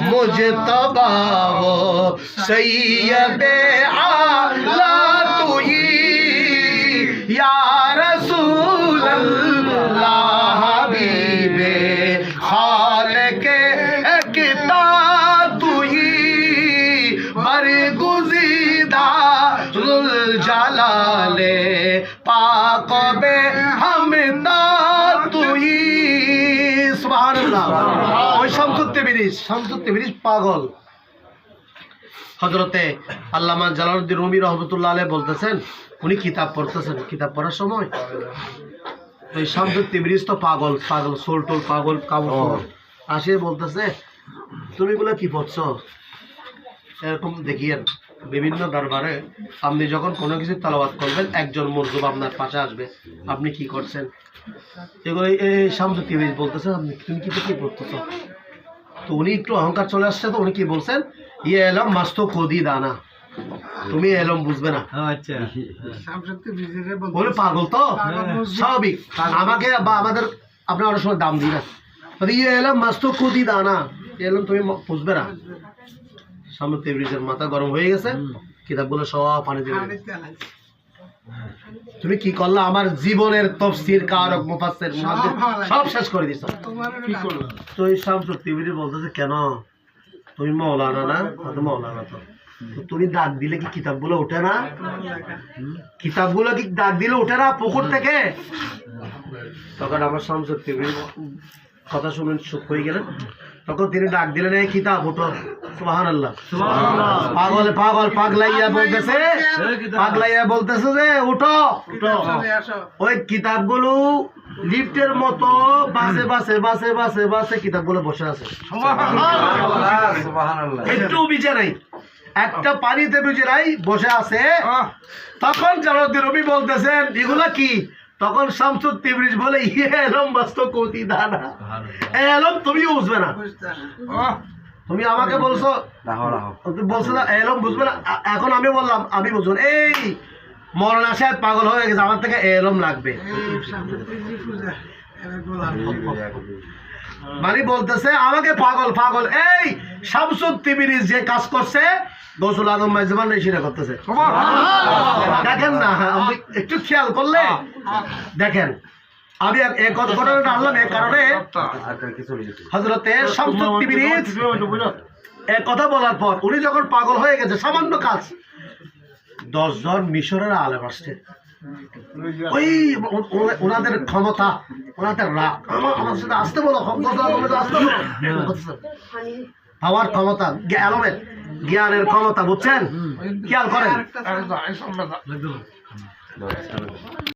मुझतबा वो सैयद आला तु ही, या रसूल खाल के किता तू ही मरगुजीदा जलाले पाक बे हम ना ही। सुभान ওই শামসুত্তে বিরিজ শামসুত্তে বিরিজ পাগল। হজরতে আল্লামা জালালউদ্দিন রুমি রহমতুল্লাহ আলাইহ বলতেছেন উনি কিতাব পড়তেছেন কিতাব পড়ার সময়? এই শামসুত্তে বিরিজ তো পাগল পাগল সোলটোল পাগল কাবল আসে বলতেছে তুমি গুলো কি পড়ছো? এরকম দেখিয়েন বিভিন্ন দরবারে। আপনি যখন কোনো কিছু তালাবাদ করবেন একজন মরজুব আপনার পাশে আসবে আপনি কি করছেন? এগুলো এই শামসু টিভি বলতেছে আপনি তুমি কি কি করতেছ তো উনি একটু অহংকার চলে আসছে তো উনি কি বলছেন? ইয়ে এলম মাস্ত কদি দানা। তুমি এলম বুঝবে না। আচ্ছা। বলে পাগল তো? স্বাভাবিক। আমাকে বা আমাদের আপনার অনেক সময় দাম দিই না ইয়ে এলাম মাস্ত কদি দানা। এলাম তুমি বুঝবে না। সামনে তেবরিজের মাথা গরম হয়ে গেছে। কিতাবগুলো সব পানি দিয়ে তুমি কি করলা? আমার জীবনের তফসির কারক মুফাসসির মুহাদ্দিস সব শেষ করে দিছ। তো এই শামসুর তিবিরি বলতেছে কেন? তুমি মৌলানা না? হ্যাঁ, তো মৌলানা তো। তুমি ডাক দিলে কি কিতাবগুলো ওঠে না? কিতাবগুলো কি ডাক দিলে ওঠে না পুকুর থেকে? তখন আমার শামসুর তিবিরি কথা শুনে চুপ হয়ে গেলেন। তখন তিনি ডাক দিলেন এই কিতাব ওঠো সুবাহান আল্লাহ পাগল পাগল পাগলাইয়া বলতেছে। পাগলাইয়া বলতেছে যে উঠো। ওই কিতাবগুলো লিফটের মতো বাসে বাসে বাসে বাসে বাসে কিতাবগুলো বসে আছে। একটু বিচে নাই। একটা পানিতে বিচে নাই বসে আছে। তখন জালালউদ্দিন রবি বলতেছেন এগুলা কি? তখন শামসুদ তিবরিজ বলে ইয়ে এলম বাস্ত কতি দানা। এলম তুমিও বুঝবে না। তুমি আমাকে বলছো তুমি বলছো না এলম বুঝবে না। এখন আমি বললাম আমি বুঝব এই মরনা সাহেব পাগল হয়ে গেছে আমার থেকে এলম লাগবে। মানে বলতেছে আমাকে পাগল পাগল। এই শামসুদ তিবিরিজ যে কাজ করছে গৌসুল আদম মাইজমান সেটা করতেছে। দেখেন না আপনি একটু খেয়াল করলে দেখেন আমি এক- এক কথা- ঘটনাটা আনলাম এই কারণে হজরতে শামসুদ তিবিরিজ এক কথা বলার পর উনি যখন পাগল হয়ে গেছে সামান্য কাজ দশজন মিশরের আলেম আসছে। ওই ওনাদের ক্ষমতা ওনাদের রাগ। আমার আমার সাথে আসতে বলো আসতে বলো। পাওয়ার ক্ষমতা জ্ঞা- জ্ঞানের ক্ষমতা বুঝছেন? খেয়াল করেন।